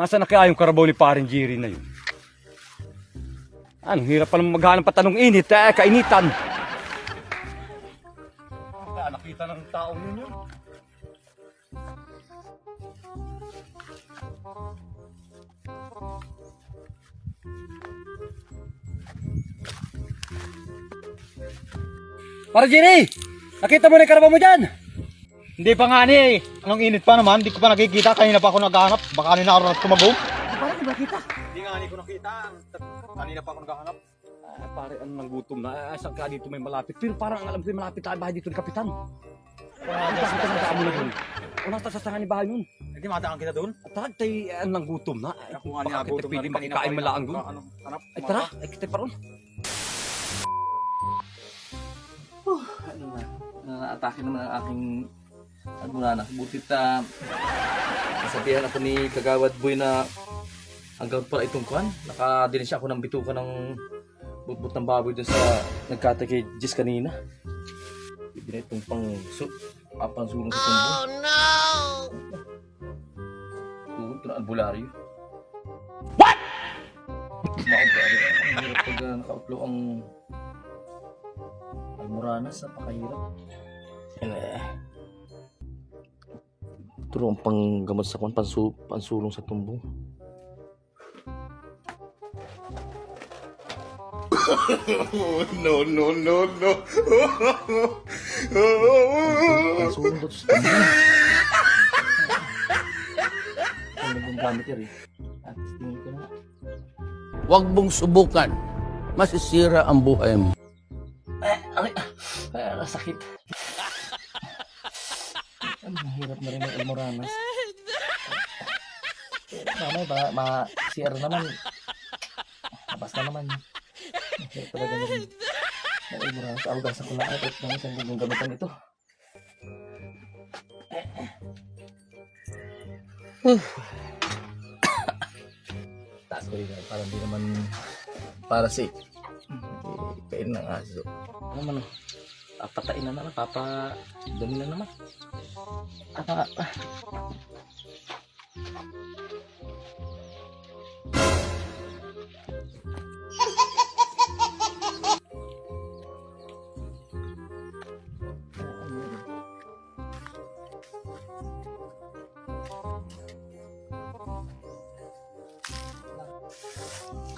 Nasaan na kaya yung karabaw ni parin Jerry na yun? Ano, hirap palang maghanap pa tanong init, eh, kainitan. Kaya nakita ng taong yun yun. Para Jerry! Nakita mo na yung karabaw mo dyan! Hindi pa nga ni. Anong init pa naman. Hindi ko pa nakikita. Kanina pa ako naghahanap. Baka kanina ako tumagom. Parang di ba kita? Hindi nga ni ko nakita. Kanina pa ako naghahanap. Ah, pare, ano nang gutom na? Ah, saan ka dito may malapit? Pero parang ang alam ko may malapit tayo bahay dito ni Kapitan. Ano ba kita sa mo na doon? O nasa sasangan ni bahay nun? Hindi madaan kita doon. At tara, tayo ano nang gutom na? Ay, Ako nga ni baka kita pwede makikain malaang doon. Ano. Ay tara, ay kita pa ron. ano na, na-atake naman ang aking ano na, nakabutit na nasabihan ako ni Kagawad Boy na hanggang pala itong kwan, nakadinig siya ako ng bituka ng butbut ng baboy dun sa nagkatay kay Jess kanina. Hindi na itong pang su apang sulong sa tumbo. Oh no! Tuhod na albularyo. What? Ang hirap pag uh, nakauplo ang Almoranas, napakahirap. Yan eh. Turo ang panggamot sa kwan, pansu, pansulong sa tumbong. no, no, no, no. Pansulong daw sa tumbong. Ano yung gamit eh. At tingin ko na. Huwag mong subukan. Masisira ang buhay mo. Hirap na rin ng Almoranas. Mamay, ba, ma, CR naman. Basta naman. Hirap talaga na. Ng Almoranas. Awagan sa kulaan. At naman saan yung gamitan ito. Taas ko rin. Parang di naman para si eh, kain ng aso. Ano naman, papatain na naman, papa, dumi na naman. Ah.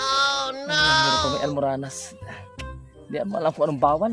Oh no! Pa may almoranas. Hindi mo alam kung anong bawal.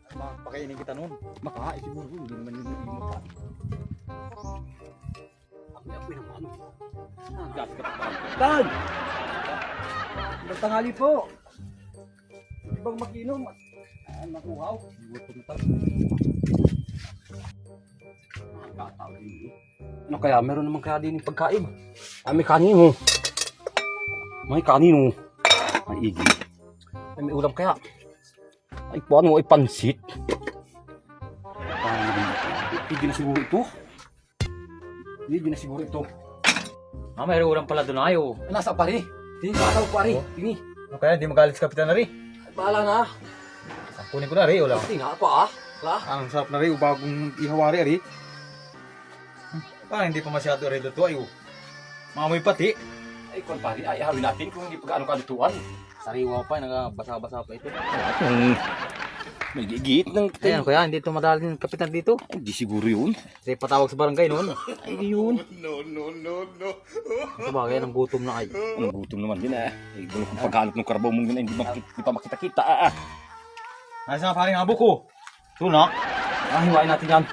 Pakainin kita noon. Makain siguro, hindi naman yun yung makain. Apoy, apoy naman. Ah, gas ka pa pala. Dan! Magandang tanghali po. Di bang makinom? Ah, nakuhaw. Gutom na tayo. Ah, eh. Ano kaya? Meron naman kaya din pagkain. Ah, may kanino. May kanino. May igi. Ay, may ulam kaya. Ay, paano? Ay, pansit. Ah, hindi na siguro ito. Hindi na siguro ito. Ah, mayroon ulang pala doon ayo. Ay, nasa pare. Hindi, nasa pare. Tingi. Ano kaya? Hindi magalit si Kapitan na rin. Bahala na. Kunin ko na rin. Wala. Hindi nga pa ah. Wala. Ang sarap na rin. Bagong ihawari rin. Parang hindi pa masyado rin ito ayo. Mamoy pati. Ay, kung pare, ay hawin natin kung hindi pa gaano kalutuan. Sariwa pa, nagabasa-basa pa ito. Ang may gigit ng Ayan, kuya, hindi ito madali ng kapitan dito. Hindi siguro yun. Kasi patawag sa barangay noon. Ay, yun. No, no, no, no. Sa bagay, ang gutom na kayo. Ang gutom naman din ah. Ay, gulo kong paghalop ng karabaw mong yun ay hindi, makik- hindi pa makita-kita ah. ah. Nasa nga paring abo ko. Tunak. Ah, hiwain natin yan.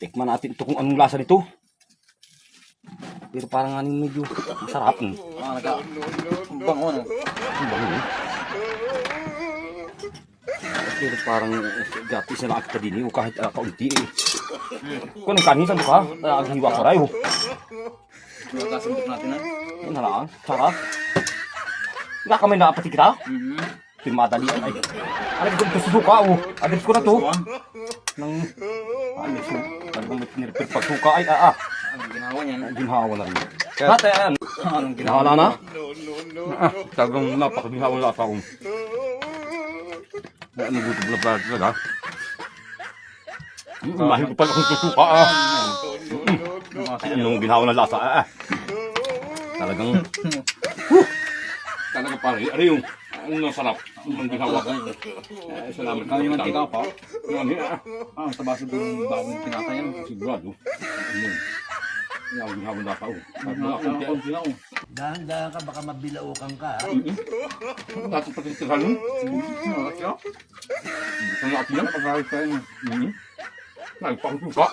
Tikman natin ito kung anong lasa nito. Pero parang ano medyo masarap. Hmm. Ah, naga. Bango no. Ang bango eh. Pero parang eh, gatis na lang din eh, o kahit uh, kaunti eh. Kung anong kanin, saan ka? Uh, ang hiwa ko rayo. Kasambok natin na. Yan na lang, sarap. Nga kami naapati kita? Mm-hmm. Pimadalian ay. Ano ko gusto suka oh. Agad ko na to. Nang ano so, talagang may pinirpir pag suka ay ah ah. Ang ginawa niyan. Ang ginhawa na rin. Kaya ayan. Anong ginawa? Na? No, no, no, Ah, talagang napakaginhawa na ata akong. Ano gusto pala talaga? Mahal ko pala kung susuka ah. Ano yung ginawa ng lasa ah. Talagang. Talaga pare. Ano yung ang sarap. Ang ginawa ko. Eh, salamat. Kami mantika pa. Ano ah. Ah, sa baso ng bagong tinatayan. Sigurado. Ano yun? Yan ang ginawa ng lasa oh. Ang konti na. Dahan-dahan ka, baka mabilaukan ka. Dato pati sa halong. Ang laki yan. Pag-ayos tayo na. Nagpangsuka.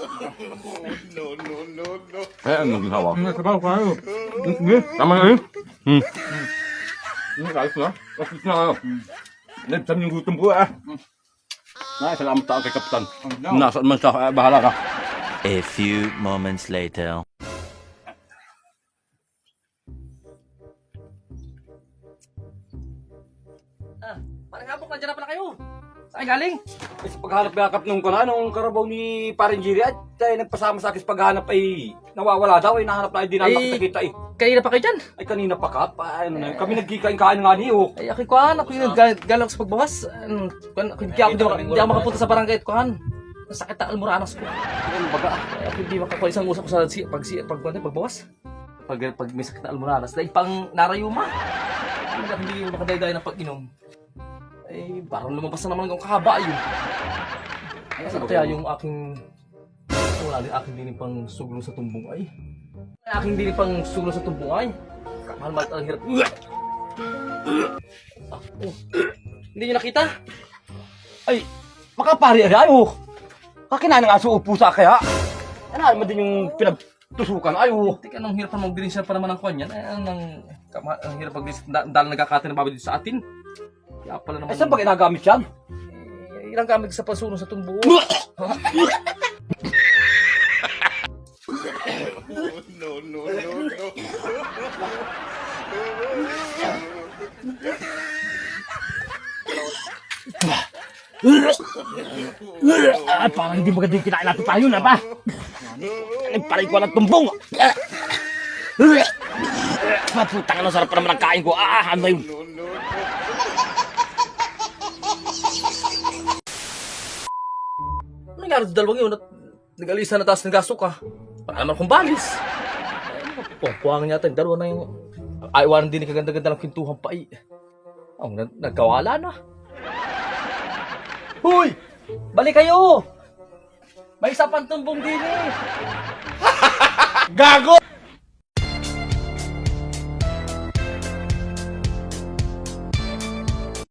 no, no, no, no. Eh, ano ginawa? Ang sabaw ka. Sige, tama na yun. Hmm. Ayos na. Ayos na kayo. Nagsan yung gutom ah. Ay, salamat kay Kapitan. Nasaan man siya, bahala ka. A few moments later. Dyan na pala kayo. Saan galing? Eh, sa paghanap-yakap nung kana, nung karabaw ni Paring Jiri, at eh, nagpasama sa akin sa paghanap ay nawawala daw, ay nahanap na ay di na Ay. nakita eh. Kanina pa kayo dyan. Ay kanina pa ka, pa, ano na, yun, kami nagkikain-kain nga niyo. Ay, ako kuhan, ako yung gal galang sa pagbawas. Ano, kuhan, ako hindi ako, hindi ako, makapunta sa barangay at kuhan. Sakit ang almoranas ko. Ano baga? Ay, ako hindi makakuha isang usap ko sa si, pag, si, pag, pag, pagbawas. Pag, pag may sakit na almoranas, dahil pang narayuma. Hindi ako hindi makadayday ng pag-inom. Ay, parang lumabas na naman ang kahaba yun. Ay, ano kaya yung aking... Wala din aking dinig pang suglo sa tumbong ay. Aking dinig pang suglo sa tumbong ay. Kamahal-mahal ang hirap. Ah, oh. Hindi nyo nakita? Ay, makapari ay oh. Kakinain ng aso o pusa kaya. Ano naman din yung pinagtusukan ay oh. Teka, nang hirap na mag-green pa naman ang kwan yan. Ay, ang, kama, ang hirap mag dahil nagkakati na babalik sa atin. Kaya pala naman. Ay, saan ba ginagamit yan? Eh, ilang gamit sa pasuno sa tumbo. No, no, no, no. Ah, parang hindi maganda yung kinain natin tayo na ba? Nagparay ko ng tumbong. Maputang ano, sarap pa naman ang kain ko. Ah, ano yun? Nangyari sa dalawang yun? At nag-alisa na taas ng gaso ka. Wala naman akong balis. Ay, Pungkuhangan yata yung dalawa na yung... Ay, walang din kaganda-ganda ng pintuhan pa eh. Ang nag nagkawala na. Huy! Balik kayo! May isa pang din eh! Gago!